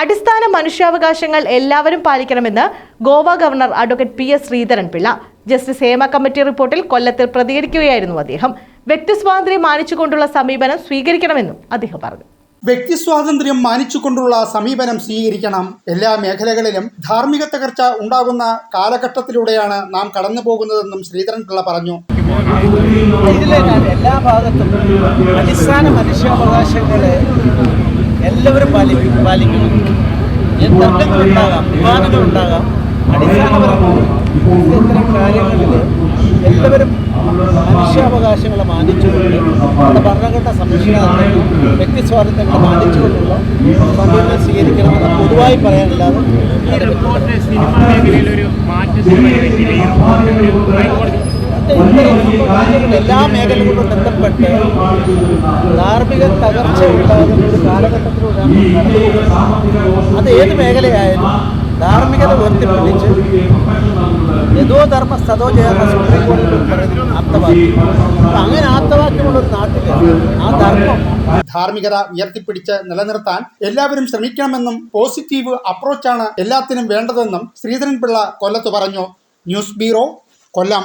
അടിസ്ഥാന മനുഷ്യാവകാശങ്ങൾ എല്ലാവരും പാലിക്കണമെന്ന് Goa governor advocate P S Sreedharan Pillai justice Hema committee റിപ്പോർട്ടിൽ കൊല്ലത്തിൽ പ്രതികരിക്കുകയായിരുന്നു അദ്ദേഹം. വ്യക്തി സ്വാതന്ത്ര്യം മാനിച്ചുകൊണ്ടുള്ള സമീപനം സ്വീകരിക്കണമെന്നും അദ്ദേഹം പറഞ്ഞു. വ്യക്തി സ്വാതന്ത്ര്യം മാനിച്ചുകൊണ്ടുള്ള സമീപനം സ്വീകരിക്കണം. എല്ലാ മേഖലകളിലും ധാർമ്മിക തകർച്ച ഉണ്ടാകുന്ന കാലഘട്ടത്തിലൂടെയാണ് നാം കടന്നു പോകുന്നതെന്നും ശ്രീധരൻപിള്ള പറഞ്ഞു. എല്ലാ ഭാഗത്തും അടിസ്ഥാന മനുഷ്യാവകാശങ്ങൾ എല്ലാവരും പാലിക്കും പാലിക്കണം തർക്കങ്ങളുണ്ടാകാം വിവാദങ്ങളുണ്ടാകാം അടിസ്ഥാനപരമായ ഇത്തരം കാര്യങ്ങളിൽ എല്ലാവരും മനുഷ്യാവകാശങ്ങളെ മാനിച്ചുകൊണ്ട് ഭരണഘടന സംരക്ഷണം വ്യക്തി സ്വാതന്ത്ര്യങ്ങളെ മാനിച്ചുകൊണ്ടുള്ള സമീപനം സ്വീകരിക്കണമെന്ന് പൊതുവായി പറയാനല്ലാതെ ഈ റിപ്പോർട്ട് സിനിമ മേഖലയിൽ ഒരു മാറ്റത്തിന് എല്ലാ മേഖലകളിലും ബന്ധപ്പെട്ട് ധാർമ്മിക തകർച്ച ഉണ്ടാകുന്ന ഒരു കാലഘട്ടത്തിലൂടെയാണ്. അത് ഏത് മേഖലയായാലും ധാർമ്മികത ഉയർത്തിപ്പിടിച്ച് യഥോധർമ്മ സതോ ചെയ്യുന്ന സുപ്രീം കോടതി പറയുന്ന ആപ്തവാക്യം അപ്പം അങ്ങനെ ആപ്തവാക്യമുള്ള ഒരു നാട്ടിൽ ആ ധർമ്മം ധാർമ്മികത ഉയർത്തിപ്പിടിച്ച് നിലനിർത്താൻ എല്ലാവരും ശ്രമിക്കണമെന്നും പോസിറ്റീവ് അപ്രോച്ചാണ് എല്ലാത്തിനും വേണ്ടതെന്നും ശ്രീധരൻപിള്ള കൊല്ലത്ത് പറഞ്ഞു. ന്യൂസ് ബ്യൂറോ കൊല്ലം.